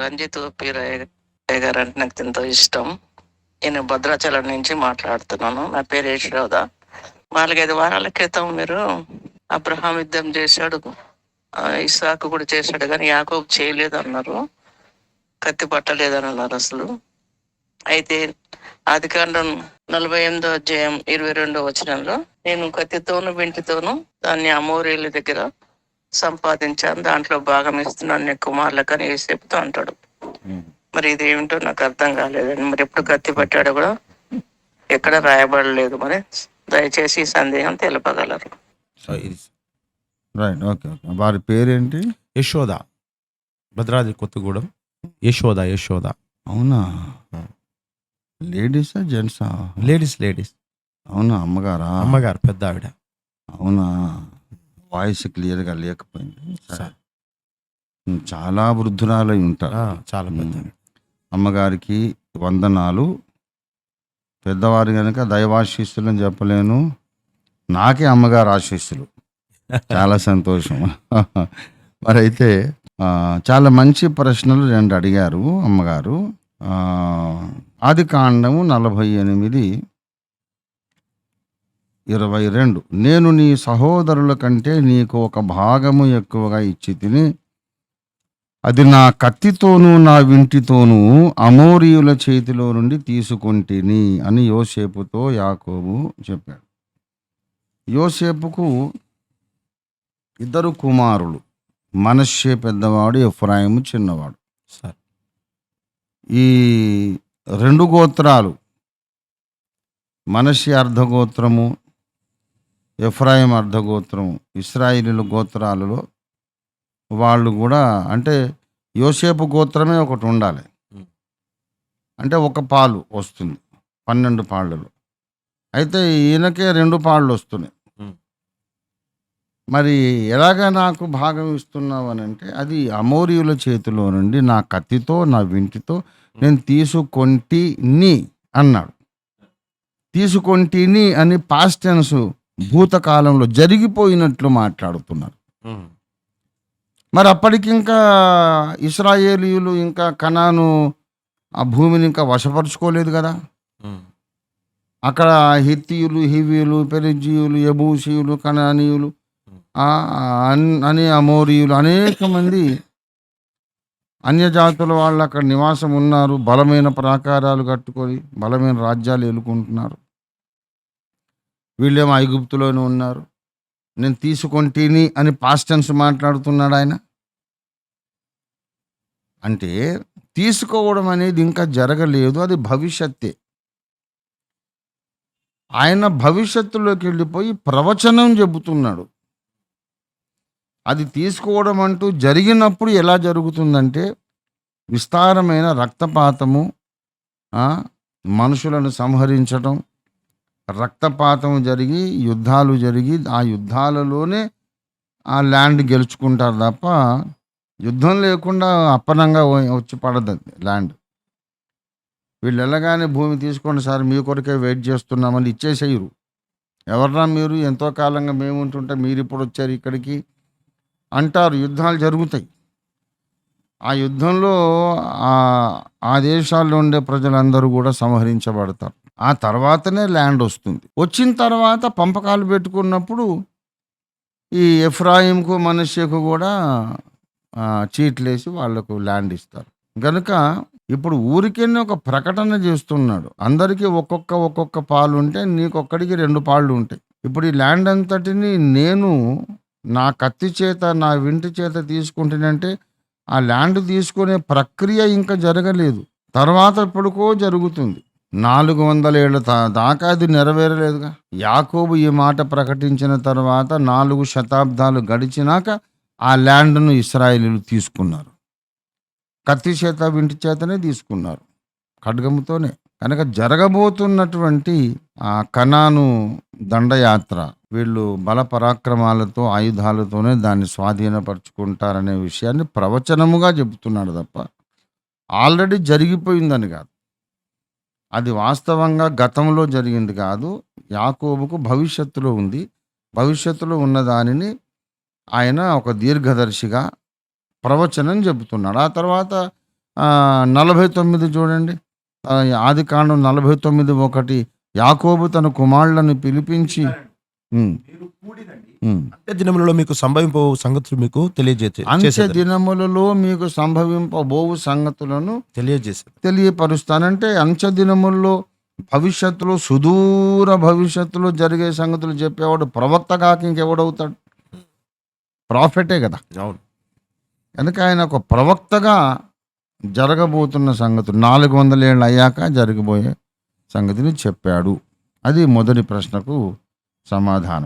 రంజిత్ పీరయ్య గారు అంటే నాకు ఎంతో ఇష్టం. నేను భద్రాచలం నుంచి మాట్లాడుతున్నాను. నా పేరు యశ్వద నాలుగైదు వారాల క్రితం మీరు అబ్రహాం యుద్ధం చేశాడు. ఇసాకు కూడా చేశాడు కానీ యాకో చేయలేదు అన్నారు కత్తి పట్టలేదని అన్నారు అసలు. అయితే ఆది కాండం నలభై ఎనిమిదో అధ్యాయం ఇరవై రెండో వచనంలో నేను కత్తితోను వెంటితోను దాన్ని అమోరేళ్ళ దగ్గర సంపాదించాను. దాంట్లో భాగం ఇస్తున్నాను. నీ కుమారులకని చెప్తూ అంటాడు. మరి ఇది ఏమిటో నాకు అర్థం కాలేదండి. మరి ఎప్పుడు కత్తి పట్టాడో కూడా ఎక్కడ రాయబడలేదు. మరి దయచేసి ఈ సందేహం తెలపగలరు. రైట్ ఓకే ఓకే వారి పేరేంటి? యశోద. భద్రాద్రి కొత్తగూడెం. యశోద యశోద. అవునా? లేడీసా జెంట్సా? Ladies ladies. అవునా అమ్మగారా? అమ్మగారు పెద్ద ఆవిడ అవునా? వాయిస్ క్లియర్గా లేకపోయింది. చాలా వృద్ధురాలై ఉంటారు. చాలా పెద్ద. అమ్మగారికి వందనాలు. పెద్దవారు కనుక దైవాశీస్సులు అని చెప్పలేను. నాకే అమ్మగారు ఆశీస్సులు. చాలా సంతోషం. మరి అయితే ఆ, చాలా మంచి ప్రశ్నలు రెండు అడిగారు అమ్మగారు. ఆది కాండము నలభై ఎనిమిది ఇరవై రెండు. నేను నీ సహోదరుల కంటే నీకు ఒక భాగము ఎక్కువగా ఇచ్చి తిని అది నా కత్తితోనూ నా వింటితోనూ అమోరియుల చేతిలో నుండి తీసుకొంటిని అని యోసేపుతో యాకోబు చెప్పాడు. యోసేపుకు ఇద్దరు కుమారులు. మనషే పెద్దవాడు ఎఫ్రాయిము చిన్నవాడు. సరే. ఈ రెండు గోత్రాలు మనషి అర్ధగోత్రము ఎఫ్రాయిం అర్ధగోత్రము ఇస్రాయిలీల గోత్రాలలో వాళ్ళు కూడా అంటే యోసేపు గోత్రమే ఒకటి ఉండాలి. అంటే ఒక పాలు వస్తుంది పన్నెండు పాళ్ళలో. అయితే ఈయనకే రెండు పాళ్ళు వస్తున్నాయి. మరి ఎలాగ నాకు భాగం ఇస్తున్నావు అని అంటే అది అమోరియుల చేతిలో నుండి నా కత్తితో నా వింటితో నేను తీసుకొంటిని అన్నాడు. తీసుకొంటిని అని పాస్ట్ టెన్స్ భూతకాలంలో జరిగిపోయినట్లు మాట్లాడుతున్నారు. మరి అప్పటికి ఇంకా ఇస్రాయేలీయులు ఇంకా కనాను ఆ భూమిని ఇంకా వశపరుచుకోలేదు కదా. అక్కడ హిత్తియులు హివీయులు పెరిజీయులు యబూసీయులు అన్- అని అమోరియులు అనేక మంది అన్యజాతుల వాళ్ళు అక్కడ నివాసం ఉన్నారు. బలమైన ప్రాకారాలు కట్టుకొని బలమైన రాజ్యాలు ఎలుకుంటున్నారు. వీళ్ళేమో ఐగుప్తులోనే ఉన్నారు. నేను తీసుకొంటిని అని పాస్టెన్స్ మాట్లాడుతున్నాడు ఆయన. అంటే తీసుకోవడం అనేది ఇంకా జరగలేదు అది భవిష్యత్తే. ఆయన భవిష్యత్తులోకి వెళ్ళిపోయి ప్రవచనం చెబుతున్నాడు. అది తీసుకోవడం అంటూ జరిగినప్పుడు ఎలా జరుగుతుందంటే విస్తారమైన రక్తపాతము మనుషులను సంహరించటం రక్తపాతం జరిగి యుద్ధాలు జరిగి ఆ యుద్ధాలలోనే ఆ ల్యాండ్ గెలుచుకుంటారు తప్ప యుద్ధం లేకుండా అప్పనంగా వచ్చి పడదు ల్యాండ్. వీళ్ళు వెళ్ళగానే భూమి తీసుకోండి సార్ మీ కొరకే వెయిట్ చేస్తున్నామని ఇచ్చేసేయరు. ఎవర్రా మీరు? ఎంతో కాలంగా మేము ఉంటుంటే మీరు ఇప్పుడు వచ్చారు ఇక్కడికి అంటారు. యుద్ధాలు జరుగుతాయి. ఆ యుద్ధంలో ఆ దేశాల్లో ఉండే ప్రజలందరూ కూడా సంహరించబడతారు. ఆ తర్వాతనే ల్యాండ్ వస్తుంది. వచ్చిన తర్వాత పంపకాలు పెట్టుకున్నప్పుడు ఈ ఎఫ్రాయింకు మనషకు కూడా చీట్లేసి వాళ్ళకు ల్యాండ్ ఇస్తారు. గనుక ఇప్పుడు ఊరికేనే ఒక ప్రకటన చేస్తున్నాడు. అందరికీ ఒక్కొక్క ఒక్కొక్క పాలు ఉంటే నీకొక్కడికి రెండు పాళ్ళు ఉంటాయి ఇప్పుడు ఈ ల్యాండ్ అంతటిని నేను నా కత్తి చేత నా వింటి చేత తీసుకుంటానంటే ఆ ల్యాండ్ తీసుకునే ప్రక్రియ ఇంకా జరగలేదు. తర్వాత ఎప్పటికో జరుగుతుంది. నాలుగు వందల ఏళ్ళ దా- దాకా అది నెరవేరలేదుగా. యాకోబు ఈ మాట ప్రకటించిన తర్వాత నాలుగు శతాబ్దాలు గడిచినాక ఆ ల్యాండ్ను ఇస్రాయిలీలు తీసుకున్నారు. కత్తి చేత వింటి చేతనే తీసుకున్నారు. ఖడ్గముతోనే. కనుక జరగబోతున్నటువంటి ఆ కణాను దండయాత్ర వీళ్ళు బల పరాక్రమాలతో ఆయుధాలతోనే దాన్ని స్వాధీనపరుచుకుంటారనే విషయాన్ని ప్రవచనముగా చెబుతున్నాడు తప్ప ఆల్రెడీ జరిగిపోయిందని కాదు. అది వాస్తవంగా గతంలో జరిగింది కాదు యాకోబుకు భవిష్యత్తులో ఉంది. భవిష్యత్తులో ఉన్న దానిని ఆయన ఒక దీర్ఘదర్శిగా ప్రవచనం చెబుతున్నాడు. ఆ తర్వాత నలభై తొమ్మిది చూడండి. ఆది కాండం నలభై తొమ్మిది ఒకటి యాకోబు తన కుమారులను పిలిపించి. అంత్య దినములలో మీకు సంభవింపు సంగతులు మీకు తెలియజే అంత్య. దినములలో మీకు సంభవింపబోవు సంగతులను తెలియజేసేది. తెలియపరుస్తానంటే అంత్య దినముల్లో భవిష్యత్తులో సుదూర భవిష్యత్తులో జరిగే సంగతులు చెప్పేవాడు ప్రవక్త కాక ఇంకెవడవుతాడు? ప్రాఫిటే కదా. అవును. కనుక ఆయన ఒక ప్రవక్తగా జరగబోతున్న సంగతులు నాలుగు వందల ఏళ్ళు అయ్యాక జరగబోయే సంగతిని చెప్పాడు. అది మొదటి ప్రశ్నకు సమాధానం.